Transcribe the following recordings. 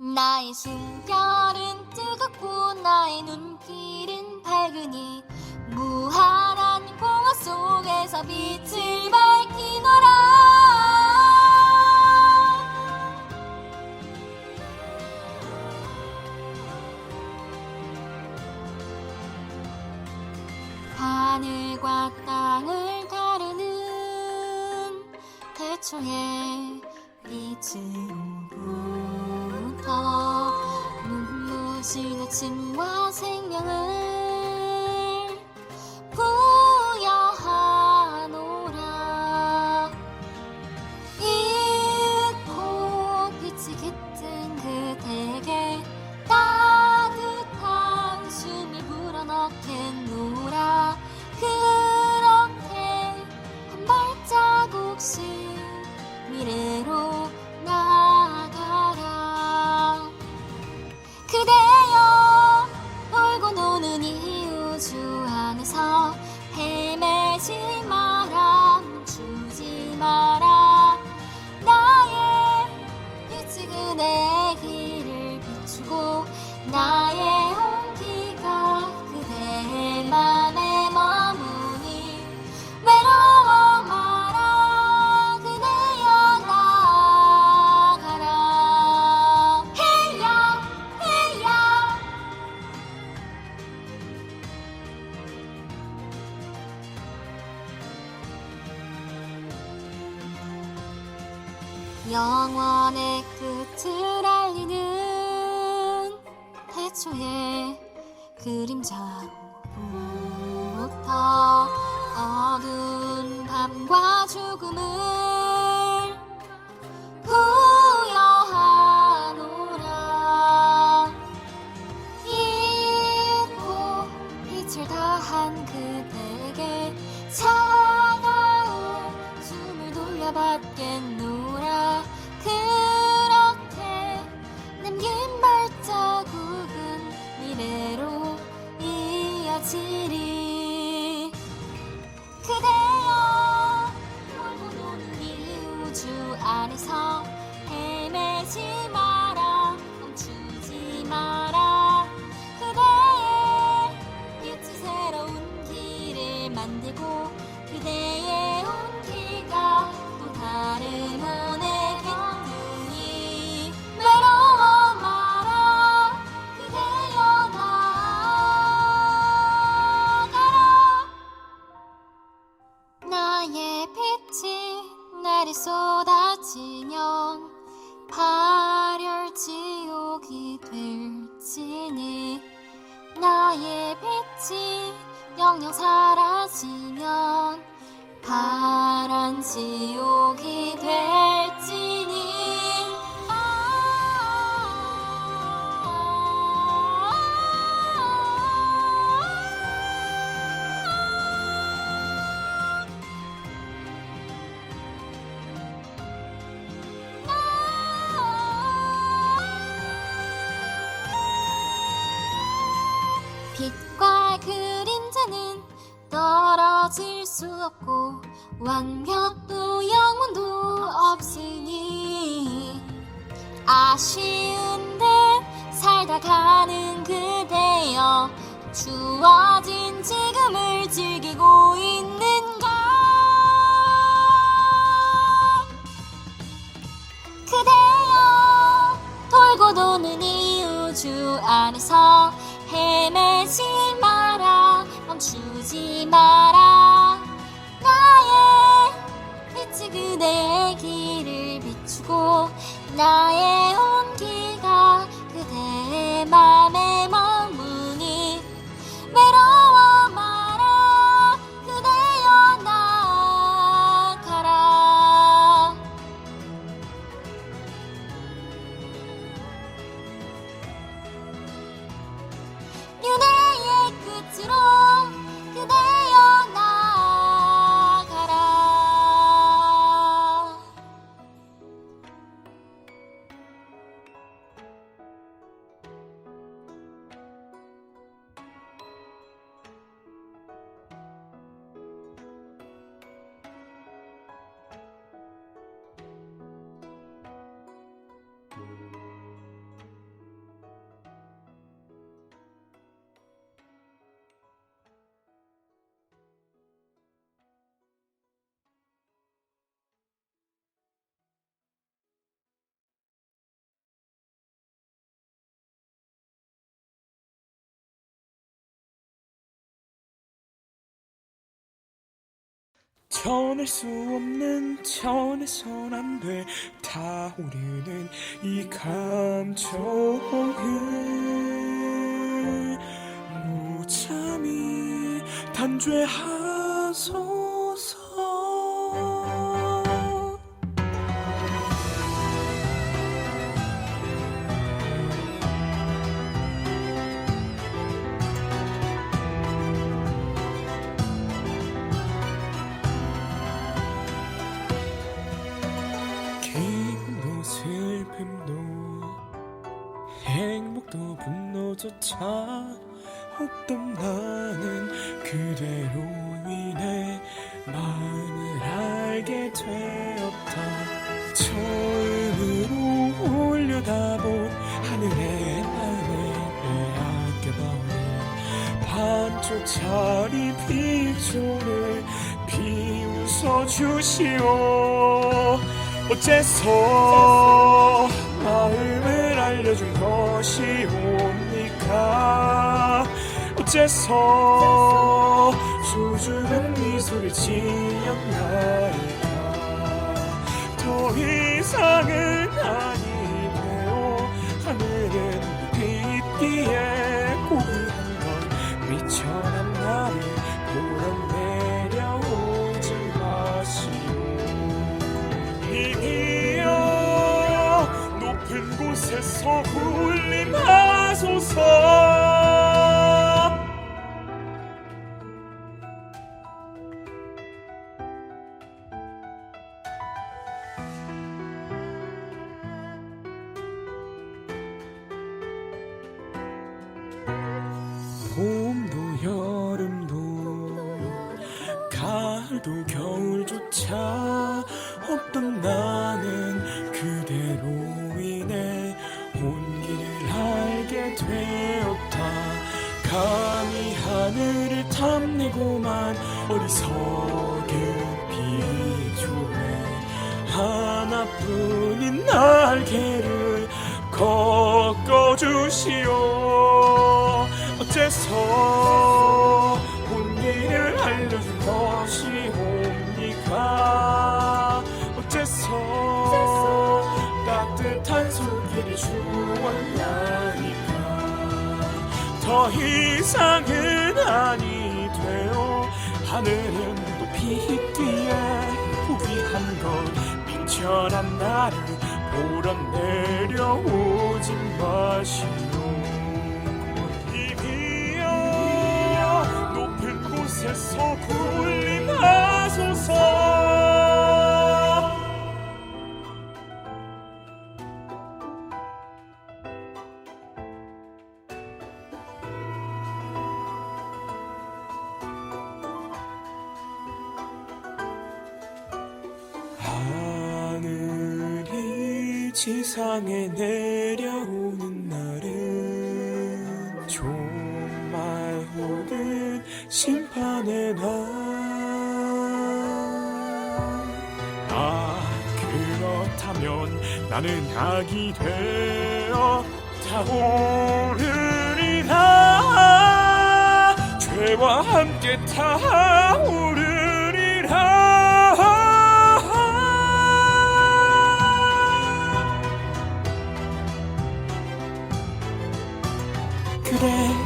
나의 숨결은 뜨겁고 나의 눈길은 밝으니 무한한 공허 속에서 빛을 밝히노라. 하늘과 땅을 가르는 태초의 빛으 눈부신 아침과 생명을 부여하노라. 이윽고 빛이 깃든 그대에게 따뜻한 숨을 불어넣겠노라 영원의 끝을 알리는 태초의 그림자부터 어두운 밤과 죽음을 떨어질 수 없고 완벽도 영혼도 없으니 아쉬운 듯 살다 가는 그대여 주어진 지금을 즐기고 있는 그대의 길을 비추고 나의 전할 수 없는 전해선 안돼. 타오르는 이 감정을 무참히 단죄하소 조차 없던 나는 그대로 인해 마음을 알게 되었다. 처음으로 올려다본 하늘의 마음을 빼앗겨버린 반쪽짜리 빛조를 비웃어 주시오. 어째서 마음을 알려준 것이옵니까 어째서 수줍은 미소를 지었나이까? 더 이상은 아니되어 하늘은 빛기에 고귀한 건 미천한 나를 몰아내려오지 마시오. 이기여 높은 곳에서 군림하소서 되었다. 감히 하늘을 탐내고만 어리석은 비주에 하나뿐인 날개를 꺾어주시오. 어째서 온기를 알려준 것이옵니까? 어째서 따뜻한 손길을 주었나니까 더 이상은 아니 되어 하늘은 또 빛뒤에 포기한 것. 미천한 나를 보러 내려오지 마시오. 이기여 높은 곳에서 군 지상에 내려오는 날은 종말 혹은 심판의 날. 아, 그렇다면 나는 악이 되어 타오르리라. 죄와 함께 타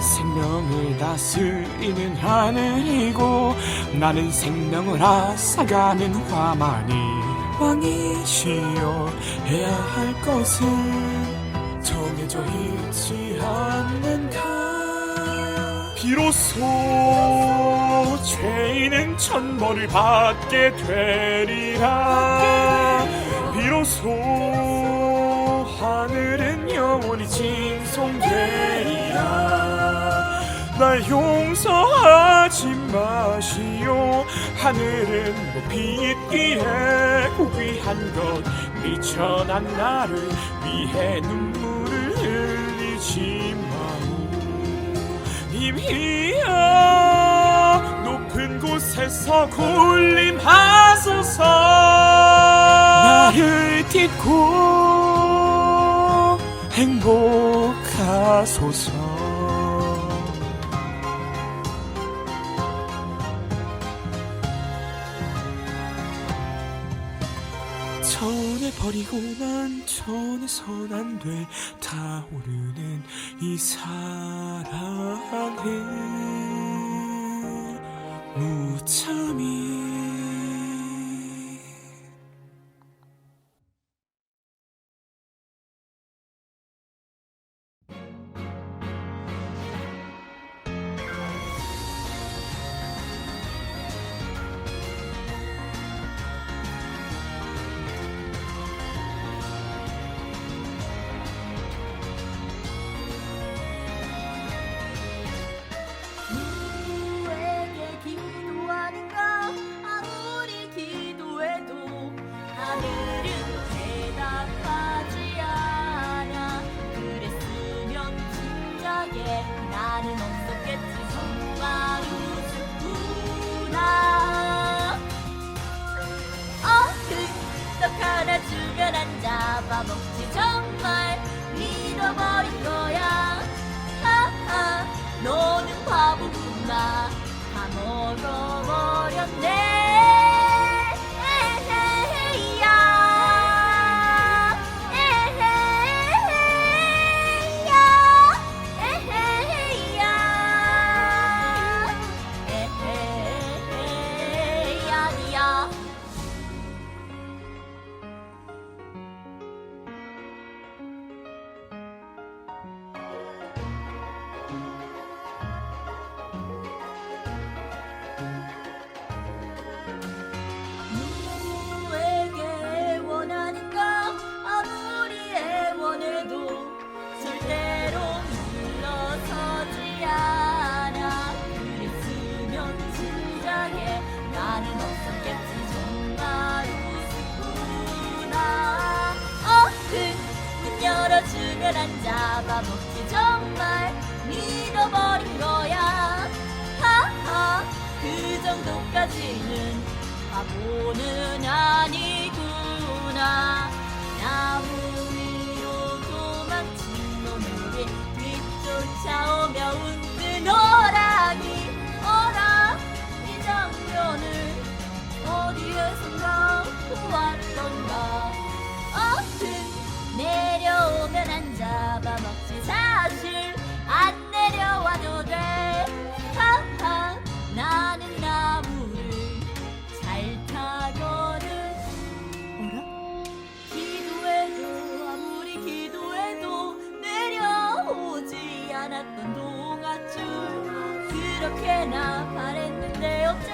생명을 다스리는 하늘이고 나는 생명을 앗아가는 화만이 왕이시여 해야 할 것은 정해져 있지 않는가. 비로소 죄인은 천벌을 받게 되리라. 비로소 하늘은 영원히 징송되리라 날 용서하지 마시오. 하늘은 높이 있기에 고귀한 것 미천한 나를 위해 눈물을 흘리지 마오. 님이여 높은 곳에서 군림하소서. 나를 딛고 행복하소서 버리고만 전 에선 안돼. 타오르는 이 사랑에 무참히 바보는 아니구나. 나무위로 도망친 놈에게 뒤쫓아오며 웃는 호랑이 어라 이 장면을 어디에선가 보았던가. なカレンデオ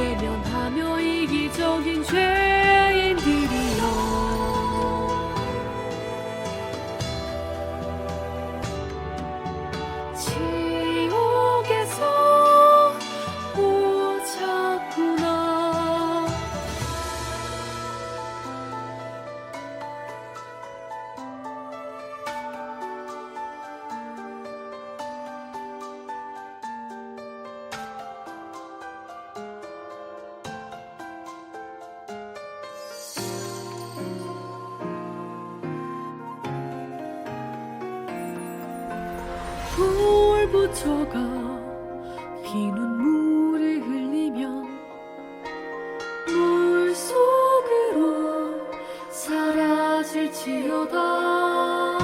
외면하며 이기적인 죄 사라질지어다.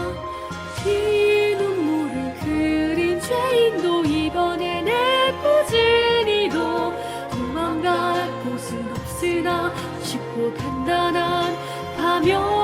피 눈물을 그린 죄인도 이번에 내 꾸준히도 도망갈 곳은 없으나 쉽고 간단한 파멸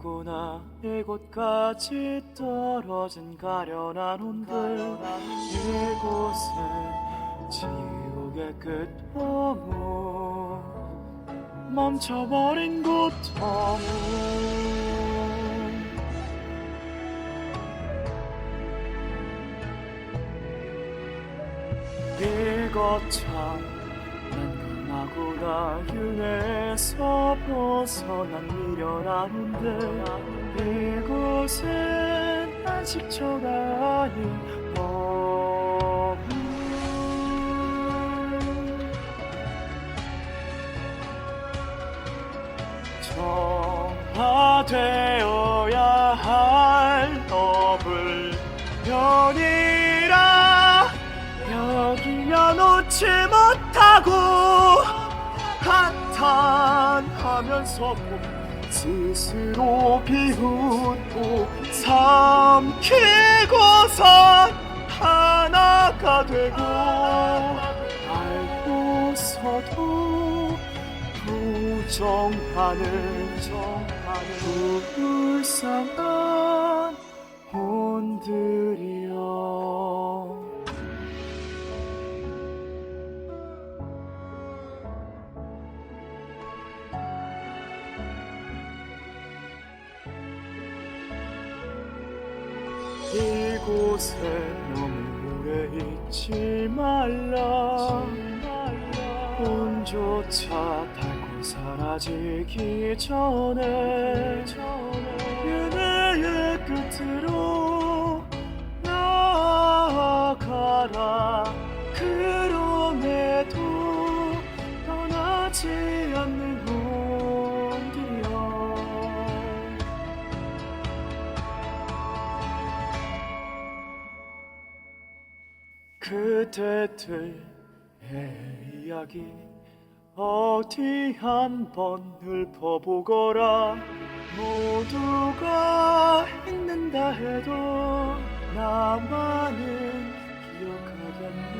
하구나 이곳까지 떨어진 가련한 온들. 이곳은 지옥의 끝너무 멈춰버린 고통 이것 참 난감하구나 유에서 벗어난 미련한데 이곳은 안식처가 아닌 어부 정화되 한탄하면서 스스로 비웃고 삼키고선 하나가 되고 알고서도 부정하는 불쌍한 혼들이 말라. 혼조차 닳고 사라지기 전에 윤회의 끝으로 나아가라. 그럼에도 떠나지 그대들의 이야기 어디 한번 읊어보거라. 모두가 읽는다 해도 나만은 기억하겠노라